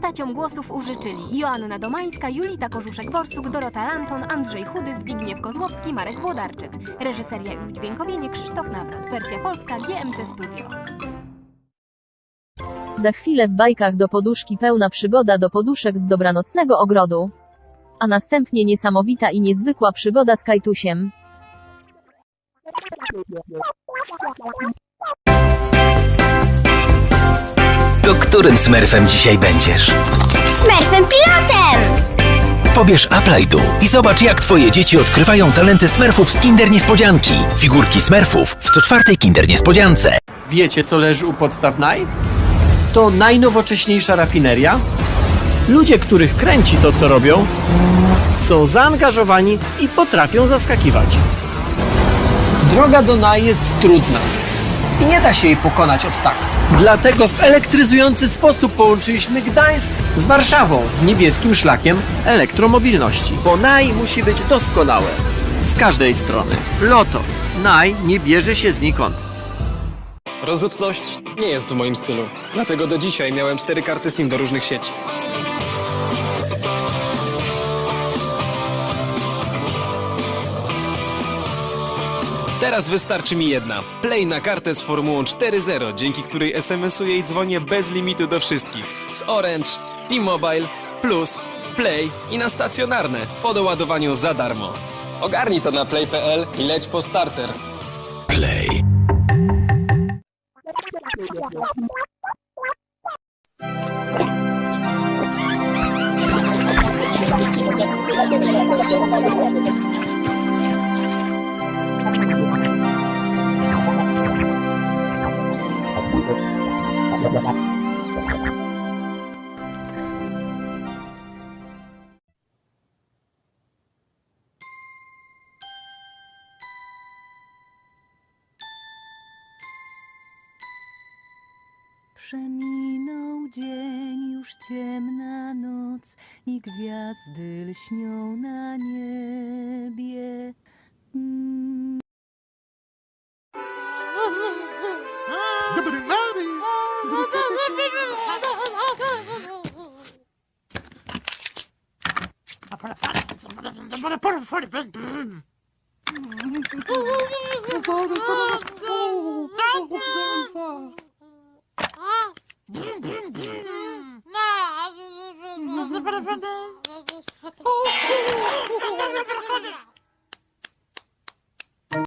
postaciom głosów użyczyli Joanna Domańska, Julita Korzuszek-Borsuk, Dorota Lanton, Andrzej Chudy, Zbigniew Kozłowski, Marek Włodarczyk. Reżyseria i udźwiękowienie Krzysztof Nawrot. Wersja polska GMC Studio. Za chwilę w bajkach do poduszki pełna przygoda do poduszek z dobranocnego ogrodu. A następnie niesamowita i niezwykła przygoda z Kajtusiem. To którym smerfem dzisiaj będziesz? Smerfem pilotem! Pobierz Apply Tu i zobacz jak twoje dzieci odkrywają talenty smerfów z Kinder Niespodzianki. Figurki smerfów w co czwartej Kinder Niespodziance. Wiecie, co leży u podstaw NAI? To najnowocześniejsza rafineria. Ludzie, których kręci to, co robią, są zaangażowani i potrafią zaskakiwać. Droga do NAI jest trudna i nie da się jej pokonać od tak. Dlatego w elektryzujący sposób połączyliśmy Gdańsk z Warszawą niebieskim szlakiem elektromobilności. Bo NAI musi być doskonałe. Z każdej strony. Lotos. NAI nie bierze się znikąd. Rozrzutność nie jest w moim stylu. Dlatego do dzisiaj miałem cztery karty SIM do różnych sieci. Teraz wystarczy mi jedna. Play na kartę z formułą 4.0, dzięki której SMS-uję i dzwonię bez limitu do wszystkich. Z Orange, T-Mobile, Plus, Play i na stacjonarne po doładowaniu za darmo. Ogarnij to na play.pl i leć po starter. Play. Przeminął dzień, już ciemna noc i gwiazdy lśnią na niebie. Mm. just want to put him for the. Oh, not very.